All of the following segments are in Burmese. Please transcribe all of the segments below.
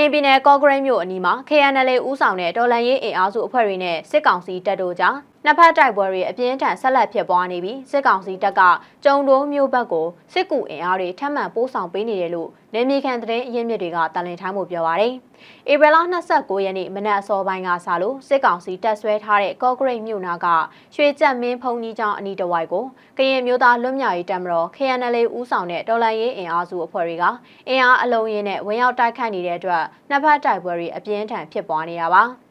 ရင်ပြည်နယ်ကော့ဂရိတ်မြို့အနီးမှာ KNL ဦးဆောင်တဲ့တော်လန်ရေးအင်အားစုအဖွဲ့တွေနဲ့စစ်ကောင်စီတပ်တို့ကြား နှစ်ဖက်တိုက်ပွဲတွေအပြင်းထန်ဆက်လက်ဖြစ်ပွားနေပြီးစစ်ကောင်စီတပ်ကကြုံတိုးမြို့ဘက်ကိုစစ်ကူအင်အားတွေထပ်မံပို့ဆောင်ပေးနေတယ်လို့နေမြေခံသတင်းအရင်းမြစ်တွေကတန်လင်ထိုင်းမှုပြောပါရယ်။ဧပြီလ29ရက်နေ့မနက်အစောပိုင်းကစလို့စစ်ကောင်စီတပ်ဆွဲထားတဲ့ကော့ဂရိတ်မြို့နာကရွှေကြက်မင်းဖုန်ကြီးကျောင်းအနီးတစ်ဝိုက်ကိုကရင်မျိုးသားလွတ်မြောက်ရေးတပ်မတော် KNL ဦးဆောင်တဲ့တော်လန်ရေးအင်အားစုအဖွဲ့တွေကအင်အားအလုံးရင်းနဲ့ဝင်ရောက်တိုက်ခတ်နေတဲ့အတွက်နှစ်ဖက်တိုက်ပွဲတွေအပြင်းထန်ဖြစ်ပွားနေတာပါ။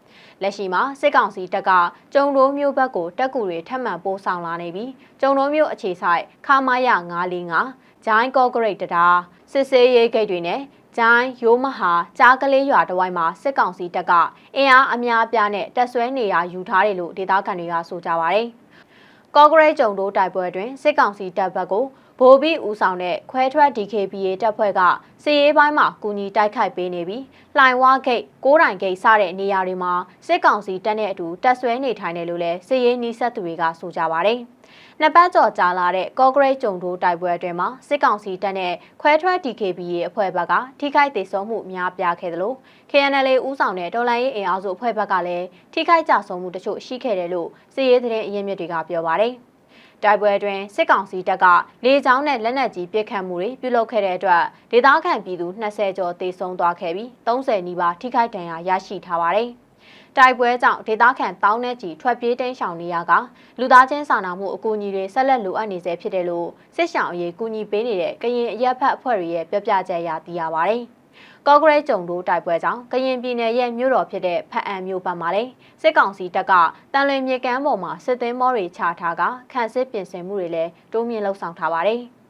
လက်ရှိမှာစစ်ကောင်စီတပ်ကကျုံတိုးမျိုးဘက်ကိုတက်ကူတွေထပ်မံပို့ဆောင်လာနေပြီးကျုံတိုးမျိုးအခြေဆိုင်ခမာယ945ဂျိုင်းကော့ဂရိတ်တတာစစ်စေးရေးဂိတ်တွေနဲ့ဂျိုင်းရိုးမဟာကြားကလေးရွာတဝိုင်းမှာစစ်ကောင်စီတပ်ကအင်အားအများအပြားနဲ့တပ်ဆွဲနေရာယူထားတယ်လို့ဒေသခံတွေကဆိုကြပါဗျ။ကော့ဂရိတ်ကျုံတိုးတိုက်ပွဲတွင်စစ်ကောင်စီတပ်ဘက်ကိုဗိုလ်ပြီးဦးဆောင်တဲ့ခွဲထွက် DKBA တပ်ဖွဲ့ကစစ်ရေးပိုင်းမှာကူညီတိုက်ခိုက်ပေးနေပြီးလှိုင်ဝါဂိတ်၊ကိုးတိုင်ဂိတ်စတဲ့နေရာတွေမှာစစ်ကောင်စီတပ်နဲ့အတူတပ်ဆွဲနေထိုင်တယ်လို့လည်းစစ်ရေးနှီးဆက်သူတွေကဆိုကြပါတယ်။နှစ်ပတ်ကျော်ကြာလာတဲ့ကော့ဂရိတ်ကျုံတိုးတိုက်ပွဲအတွင်းမှာစစ်ကောင်စီတပ်နဲ့ခွဲထွက် DKBA အဖွဲ့ဘက်ကထိခိုက်ဒေဆုံးမှုများပြားခဲ့တယ်လို့ KNL ဦးဆောင်တဲ့တော်လိုင်းရေးအင်အားစုအဖွဲ့ဘက်ကလည်းထိခိုက်ကြဆုံးမှုတချို့ရှိခဲ့တယ်လို့စစ်ရေးသတင်းအရင်းမြစ်တွေကပြောပါတယ်။ တိုက်ပွဲတွင်စစ်ကောင်စီတပ်ကလေကြောင်းနဲ့လက်နက်ကြီးပစ်ခတ်မှုတွေပြုလုပ်ခဲ့တဲ့အတွက်ဒေသခံပြည်သူ20ကျော်သေဆုံးသွားခဲ့ပြီး30နီးပါးထိခိုက်ဒဏ်ရာရရှိထားပါတယ်။တိုက်ပွဲကြောင့်ဒေသခံတောင်းနဲ့ချီထွက်ပြေးတိမ်းရှောင်နေရကလူသားချင်းစာနာမှုအကူအညီတွေဆက်လက်လိုအပ်နေဆဲဖြစ်တယ်လို့စစ်ရှောင်အရေးကူညီပေးနေတဲ့ကရင်အရက်ဖက်အဖွဲ့တွေရဲ့ပြောပြချက်အရသိရပါတယ်။ ကော့ဂရိတ်ကျုံတို့တိုက်ပွဲကြောင့်ကရင်ပြည်နယ်ရဲ့မြို့တော်ဖြစ်တဲ့ဖအံမြို့ပတ်မှာလည်းစစ်ကောင်စီတပ်ကတန်လွင်မြေကမ်းပေါ်မှာစစ်သင်းမောတွေချထားကခန့်စစ်ပြင်ဆင်မှုတွေလည်းတိုးမြင့်လှုပ်ဆောင်ထားပါတယ်။